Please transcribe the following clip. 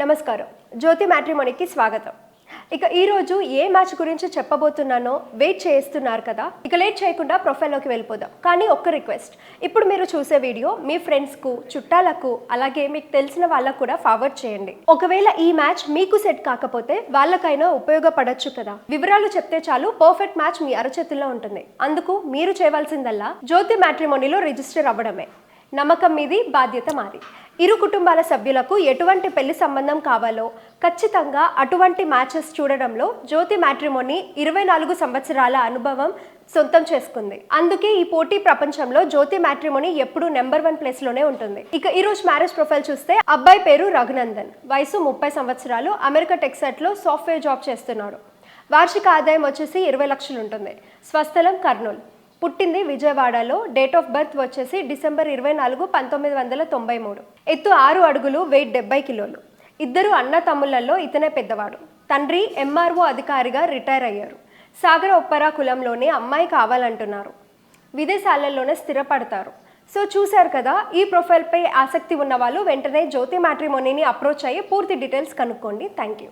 నమస్కారం. జ్యోతి మ్యాట్రిమోనీకి స్వాగతం. ఇక ఈరోజు ఏ మ్యాచ్ గురించి చెప్పబోతున్నానో వెయిట్ చేస్తున్నారు కదా ఇక లేట్ చేయకుండా ప్రొఫైల్లోకి వెళ్ళిపోదాం. కానీ ఒక్క రిక్వెస్ట్ ఇప్పుడు మీరు చూసే వీడియో మీ ఫ్రెండ్స్కు చుట్టాలకు అలాగే మీకు తెలిసిన వాళ్ళకు కూడా ఫార్వర్డ్ చేయండి. ఒకవేళ ఈ మ్యాచ్ మీకు సెట్ కాకపోతే వాళ్ళకైనా ఉపయోగపడచ్చు కదా. వివరాలు చెప్తే చాలు పర్ఫెక్ట్ మ్యాచ్ మీ అరచేతుల్లో ఉంటుంది. అందుకు మీరు చేయవలసిందల్లా జ్యోతి మ్యాట్రిమోనీలో రిజిస్టర్ అవ్వడమే. నమ్మకం మీది బాధ్యత మాది. ఇరు కుటుంబాల సభ్యులకు ఎటువంటి పెళ్ళి సంబంధం కావాలో ఖచ్చితంగా అటువంటి మ్యాచెస్ చూడడంలో జ్యోతి మ్యాట్రిమోని ఇరవై నాలుగు సంవత్సరాల అనుభవం సొంతం చేసుకుంది. అందుకే ఈ పోటీ ప్రపంచంలో జ్యోతి మ్యాట్రిమోని ఎప్పుడూ నెంబర్ వన్ ప్లేస్లోనే ఉంటుంది. ఇక ఈ రోజు మ్యారేజ్ ప్రొఫైల్ చూస్తే అబ్బాయి పేరు రఘునందన్. వయసు ముప్పై సంవత్సరాలు అమెరికా టెక్సట్లో సాఫ్ట్వేర్ జాబ్ చేస్తున్నాడు. వార్షిక ఆదాయం వచ్చేసి ఇరవై లక్షలు ఉంటుంది స్వస్థలం కర్నూలు. పుట్టింది విజయవాడలో. డేట్ ఆఫ్ బర్త్ వచ్చేసి డిసెంబర్ ఇరవై నాలుగు పంతొమ్మిది వందల తొంభై మూడు. ఎత్తు ఆరు అడుగులు వెయిట్ డెబ్బై కిలోలు. ఇద్దరు అన్న తమ్ముళ్ళలో ఇతనే పెద్దవాడు. తండ్రి ఎంఆర్ఓ అధికారిగా రిటైర్ అయ్యారు. సాగర ఒప్పరా కులంలోనే అమ్మాయి కావాలంటున్నారు. విదేశాలలోనే స్థిరపడతారు. సో చూశారు కదా ఈ ప్రొఫైల్పై ఆసక్తి ఉన్న వాళ్ళు వెంటనే జ్యోతి మ్యాట్రిమోనీని అప్రోచ్ అయ్యి పూర్తి డీటెయిల్స్ కనుక్కోండి. Thank you